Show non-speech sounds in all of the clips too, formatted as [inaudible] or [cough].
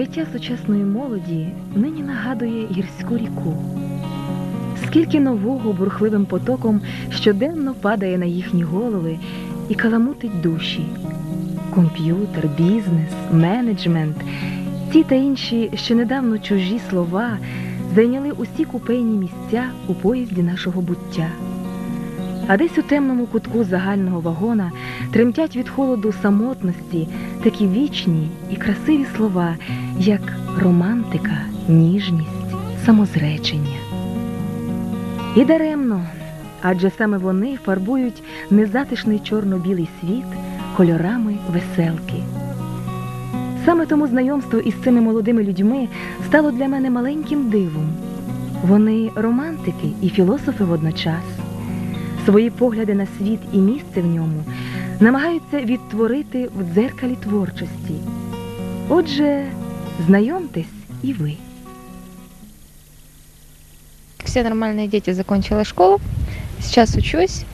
Життя сучасної молоді нині нагадує гірську ріку. Скільки нового бурхливим потоком щоденно падає на їхні голови і каламутить душі. Комп'ютер, бізнес, менеджмент, ті та інші ще недавно чужі слова зайняли усі купейні місця у поїзді нашого буття. А десь у темному кутку загального вагона тремтять від холоду самотності такі вічні і красиві слова, як романтика, ніжність, самозречення. І даремно, адже саме вони фарбують незатишний чорно-білий світ кольорами веселки. Саме тому знайомство із цими молодими людьми стало для мене маленьким дивом. Вони романтики і філософи водночас. Свої погляди на світ і місце в ньому намагаються відтворити в дзеркалі творчості. Отже, знайомтесь і ви. Все нормальные дети закончила школу. Сейчас учусь.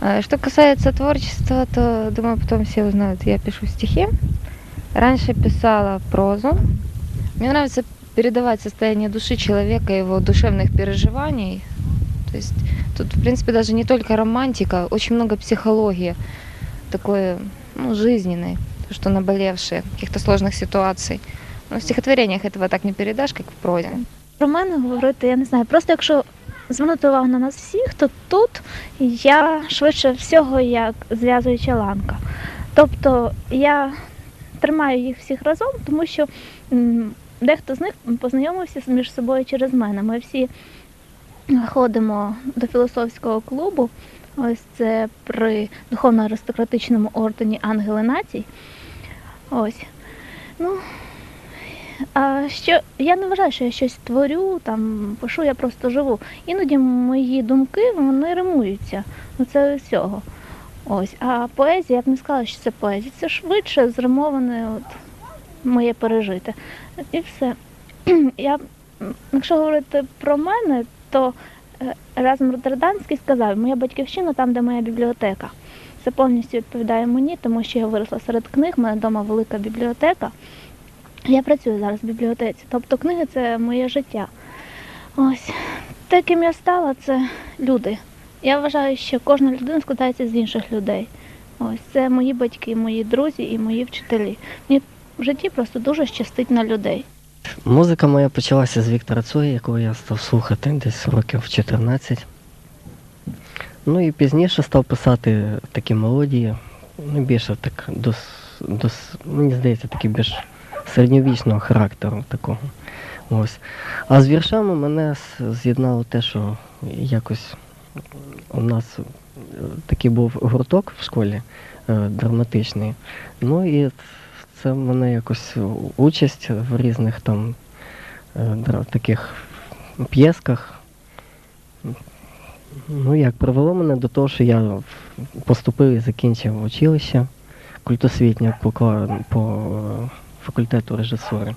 А, Что касается творчества, то, думаю, потом все узнают, я пишу стихи. Раньше писала прозу. Мне нравится передавать состояние души человека, его душевных переживаний. То есть тут, в принципе, даже не только романтика, очень много психологии, такой, ну, жизненной, то, что наболевшие, каких-то сложных ситуаций. Но в стихотворениях этого так не передашь, как в прозе. Про мене говорити, я не знаю. Просто якщо звернути увагу на нас всіх, то тут я швидше всього як зв'язуюча ланка. Тобто я тримаю їх всіх разом, тому що дехто з них познайомився між собою через мене. Ми всі ходимо до філософського клубу. Ось це при духовно-аристократичному ордені Ангели Націй. Ось. Ну, а що я не вважаю, що я щось творю, там пишу, я просто живу. Іноді мої думки вони римуються. Ну це всього. Ось. А поезія, я б не сказала, що це поезія. Це швидше зримоване от, моє пережите. І все. [clears throat] Я, якщо говорити про мене, то е, Еразм Роттердамський сказав, моя батьківщина там, де моя бібліотека. Це повністю відповідає мені, тому що я виросла серед книг, в мене вдома велика бібліотека. Я працюю зараз в бібліотеці, тобто книги це моє життя. Ось. Те, ким я стала, це люди. Я вважаю, що кожна людина складається з інших людей. Ось це мої батьки, мої друзі і мої вчителі. Мені в житті просто дуже щастить на людей. Музика моя почалася з Віктора Цоя, якого я став слухати десь років 14. Ну і пізніше став писати такі мелодії, ну більше так дос, дос, мені здається, такі більш середньовічного характеру такого. Ось. А з віршами мене з'єднало те, що якось у нас е, такий був гурток в школі е, драматичний. Ну і це в мене якось участь в різних там е, таких п'єсках. Ну як, привело мене до того, що я поступив і закінчив училище культосвітнє по, по факультету режисури.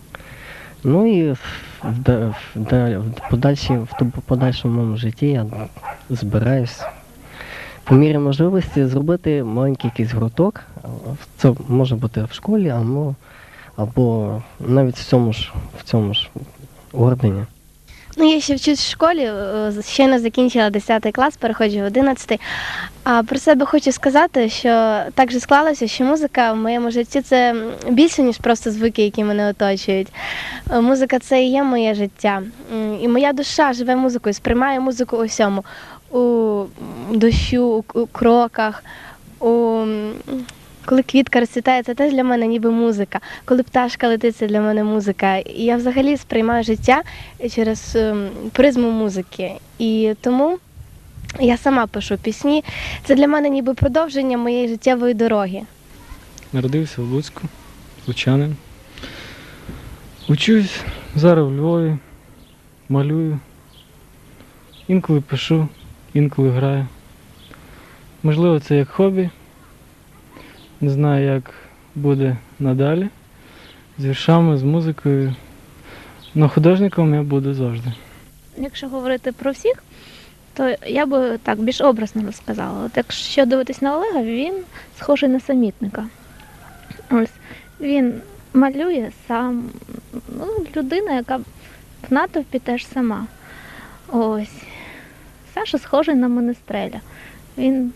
Ну і в, в, подальші, в подальшому моєму житті я збираюсь по мірі можливості зробити маленький якийсь гурток. Це може бути в школі, або, або навіть в цьому ж в цьому ж ордені. Ну, я ще вчусь в школі, е, щойно закінчила 10 клас, переходжу в 11. А про себе хочу сказати, що так же склалося, що музика в моєму житті це більше, ніж просто звуки, які мене оточують. Е, Музика це і є моє життя. І моя душа живе музикою, сприймає музику у всьому. У дощу, у- кроках, у коли квітка розцвітає, це теж для мене ніби музика. Коли пташка летить, це для мене музика. І я взагалі сприймаю життя через ем, призму музики. І тому я сама пишу пісні. Це для мене ніби продовження моєї життєвої дороги. Народився в Луцьку, лучанин. Учусь зараз в Львові, малюю. Інколи пишу, інколи граю. Можливо, це як хобі. Не знаю, як буде надалі. З віршами, з музикою. Но художником я буду завжди. Якщо говорити про всіх, то я би так більш образно розказала. От якщо дивитись на Олега, він схожий на самітника. Ось він малює сам, ну, людина, яка в натовпі теж сама. Ось. Саша схожий на менестреля. Він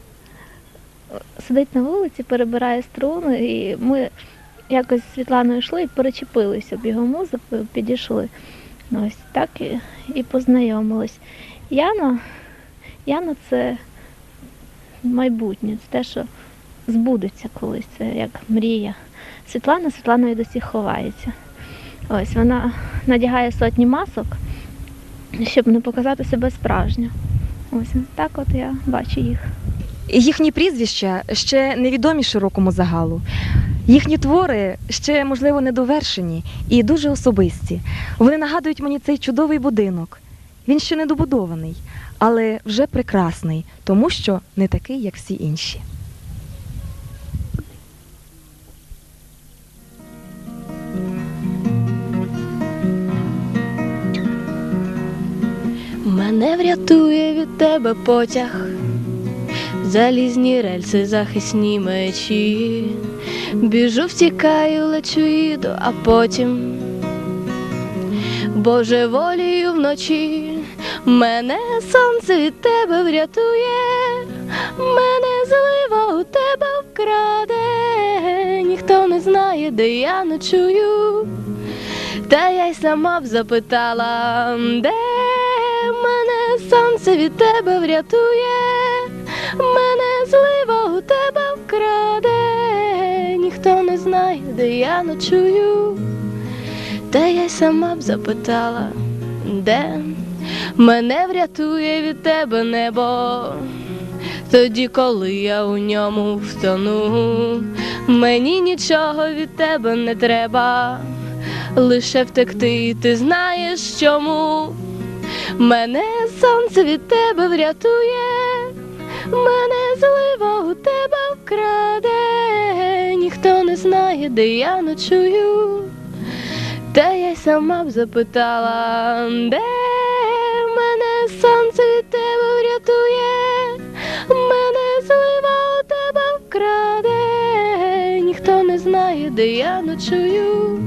сидить на вулиці, перебирає струни, і ми якось з Світланою йшли і перечепилися об його музику, підійшли. Ось так і, і познайомились. Яна, Яна це майбутнє, це те, що збудеться колись, це як мрія. Світлана, і досі ховається. Ось вона надягає сотні масок, щоб не показати себе справжньо. Ось так от я бачу їх. Їхні прізвища ще невідомі широкому загалу. Їхні твори ще, можливо, недовершені і дуже особисті. Вони нагадують мені цей чудовий будинок. Він ще не добудований, але вже прекрасний, тому що не такий, як всі інші. Мене врятує від тебе потяг, залізні рельси, захисні мечі. Біжу, втікаю, лечу їду, а потім Боже волію вночі, мене сонце від тебе врятує, мене злива у тебе вкраде, ніхто не знає, де я ночую. Та я й сама б запитала, де мене сонце від тебе врятує, мене злива у тебе вкраде, ніхто не знає, де я ночую. Та я й сама б запитала, де мене врятує від тебе небо. Тоді, коли я у ньому втону, мені нічого від тебе не треба лише втекти, ти знаєш чому. Мене сонце від тебе врятує, мене злива у тебе вкраде, ніхто не знає, де я ночую. Та я сама б запитала, де мене сонце від тебе врятує, мене злива у тебе вкраде, ніхто не знає, де я ночую.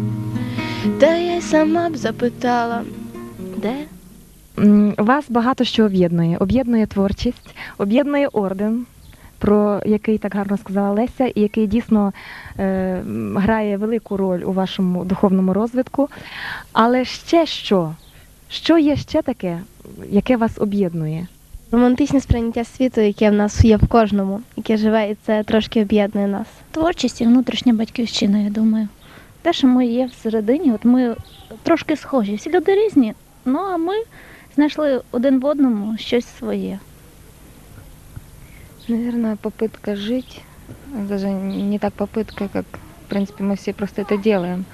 Та я сама б запитала, де? Вас багато що об'єднує. Об'єднує творчість, об'єднує орден, про який так гарно сказала Леся, і який дійсно е, грає велику роль у вашому духовному розвитку. Але ще що? Що є ще таке, яке вас об'єднує? Романтичне сприйняття світу, яке в нас є в кожному, яке живе, і це трошки об'єднує нас. Творчість і внутрішня батьківщина, я думаю. Те, що ми є всередині, от ми трошки схожі. Всі люди різні, ну а ми знайшли один в одному щось своє. Наверное, попытка жить, даже не так попытка, как, в принципе, мы все просто это делаем.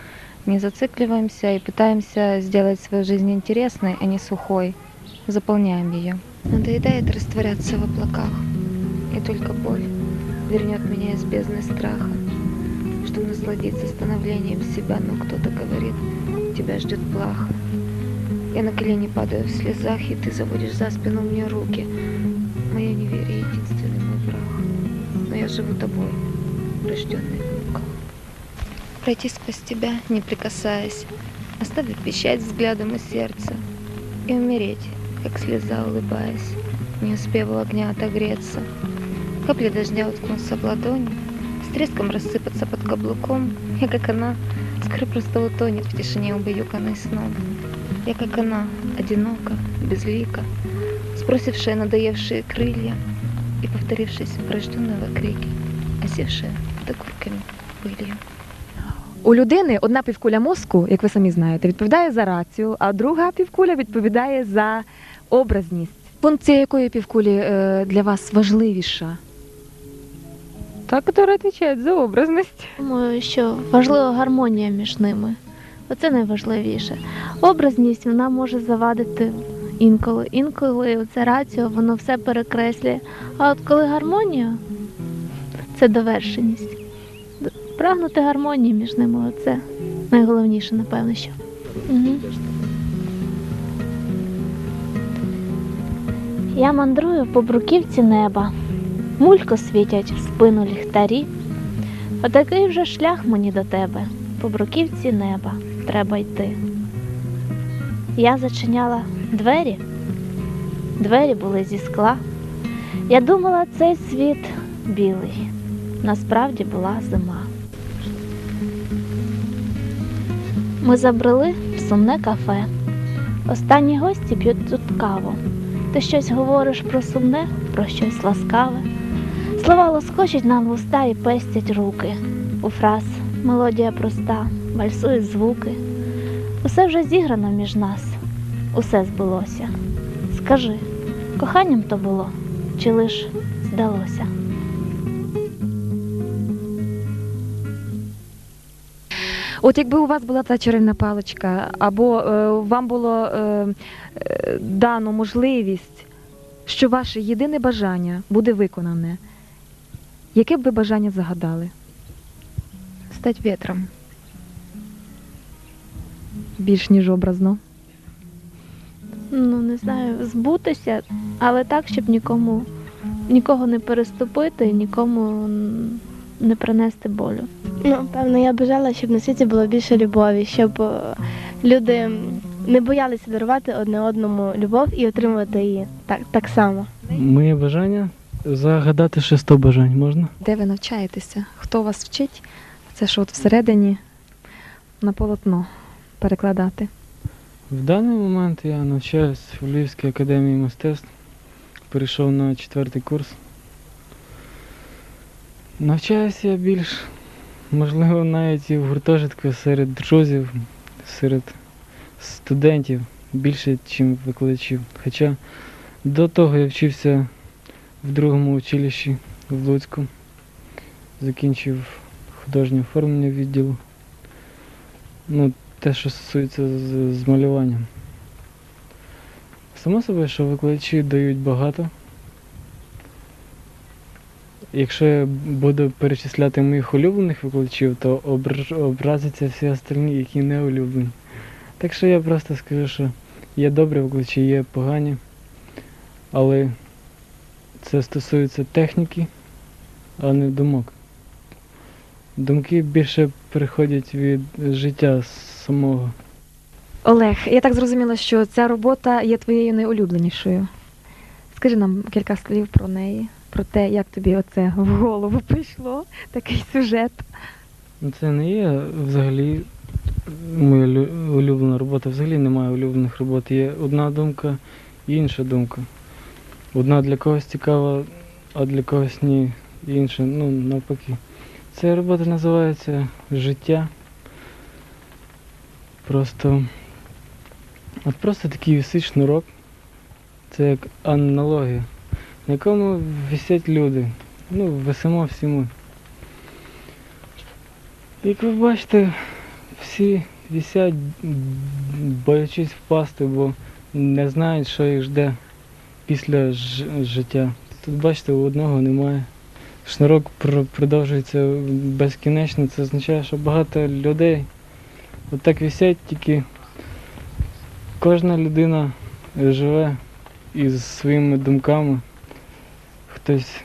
Не зацикливаемся и пытаемся сделать свою жизнь интересной, а не сухой. Заполняем ее. Надоедает растворяться в облаках. И только боль вернет меня из бездны страха. Чтобы насладиться становлением себя, но кто-то говорит, тебя ждет плохо. Я на колени падаю в слезах, и ты заводишь за спину мне руки. Мое неверие. Но я живу тобой, рожденный в руках. Пройти сквозь тебя, не прикасаясь, оставить печать взглядом и сердца. И умереть, как слеза улыбаясь, не успев у огня отогреться. Капли дождя уткнутся в ладони, с треском рассыпаться под каблуком. Я, как она, скоро просто утонет в тишине убаюканной сном. Я, как она, одинока, безлика, сбросившая надоевшие крылья и повторившись врожденного крики, осевшая под окурками пылью. У людини одна півкуля мозку, як ви самі знаєте, відповідає за рацію, а друга півкуля відповідає за образність. Функція якої півкулі е, для вас важливіша? Та, яка відповідає за образність. Думаю, що важлива гармонія між ними. Оце найважливіше. Образність вона може завадити інколи. Інколи це раціо, воно все перекреслює. А от коли гармонія це довершеність. Прагнути гармонії між ними це найголовніше, напевно, що. Угу. Я мандрую по бруківці неба, мулько світять в спину ліхтарі. Отакий вже шлях мені до тебе, по бруківці неба. треба йти. Я зачиняла двері. Двері були зі скла. Я думала, цей світ білий. Насправді була зима. Ми забрели в сумне кафе. Останні гості п'ють тут каву. Ти щось говориш про сумне, про щось ласкаве. Слова лоскочуть нам в уста і пестять руки. У фраз мелодія проста, вальсують звуки. Усе вже зіграно між нас, усе збулося. Скажи, коханням то було, чи лиш здалося? От якби у вас була та чарівна паличка, або е, вам було е, е, дано можливість, що ваше єдине бажання буде виконане, яке б ви бажання загадали? Стать ветром. Більш ніж образно. Ну, не знаю, збутися, але так, щоб нікому нікого не переступити і нікому не принести болю. Ну, певно, я бажала, щоб на світі було більше любові, щоб е, люди не боялися дарувати одне одному любов і отримувати її так, так само. Моє бажання загадати ще 100 бажань можна? Де ви навчаєтеся? Хто вас вчить? Це що от всередині на полотно перекладати. В даний момент я навчаюсь в Львівській академії мистецтв. Перейшов на четвертий курс. Навчаюся я більш, можливо, навіть і в гуртожитку серед друзів, серед студентів більше, ніж викладачів. Хоча до того я вчився в другому училищі в Луцьку. Закінчив художнє оформлення відділу. Ну, те, що стосується з, з малюванням. Само собою, що викладачі дають багато. Якщо я буду перечисляти моїх улюблених викладачів, то образяться всі остальні, які не улюблені. Так що я просто скажу, що є добрі викладачі, є погані, але це стосується техніки, а не думок. Думки більше приходять від життя самого. Олег, я так зрозуміла, що ця робота є твоєю найулюбленішою. Скажи нам кілька слів про неї, про те, як тобі оце в голову прийшло, такий сюжет. Ну, Це не є взагалі моя улюблена робота. Взагалі немає улюблених робот. Є одна думка і інша думка. Одна для когось цікава, а для когось ні. Інша, ну, навпаки. Ця робота називається Життя. Просто. От просто такий висить шнурок. Це як аналогія, на якому висять люди. Ну, висимо всі ми. Як ви бачите, всі висять, боячись впасти, бо не знають, що їх жде після ж- життя. Тут бачите, у одного немає. Шнурок продовжується безкінечно. Це означає, що багато людей отак висять, тільки кожна людина живе із своїми думками. Хтось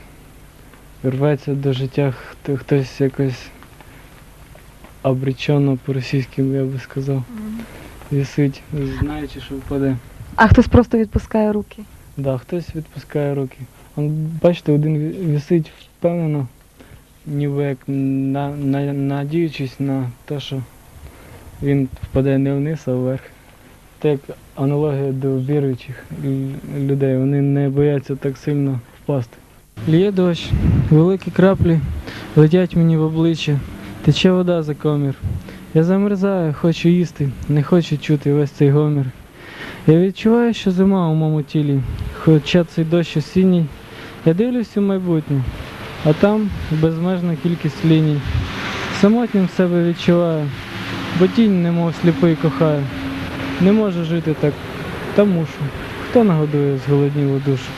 рветься до життя, хто- хтось якось обречено по-російськи, я би сказав. Висить, знаючи, що впаде. А хтось просто відпускає руки. Да, хтось відпускає руки. Он, бачите, один ві- висить впевнено, ніби як на, на, надіючись на те, що він впаде не вниз, а вверх. Так як аналогія до віруючих людей, вони не бояться так сильно впасти. Ліє дощ, великі краплі летять мені в обличчя, тече вода за комір. Я замерзаю, хочу їсти, не хочу чути весь цей гомір. Я відчуваю, що зима у моєму тілі, хоча цей дощ осінній. Я дивлюсь у майбутнє, а там безмежна кількість ліній. Самотнім себе відчуваю, бо тінь немов сліпий кохає. Не можу жити так, та мушу. Хто нагодує зголоднілу душу?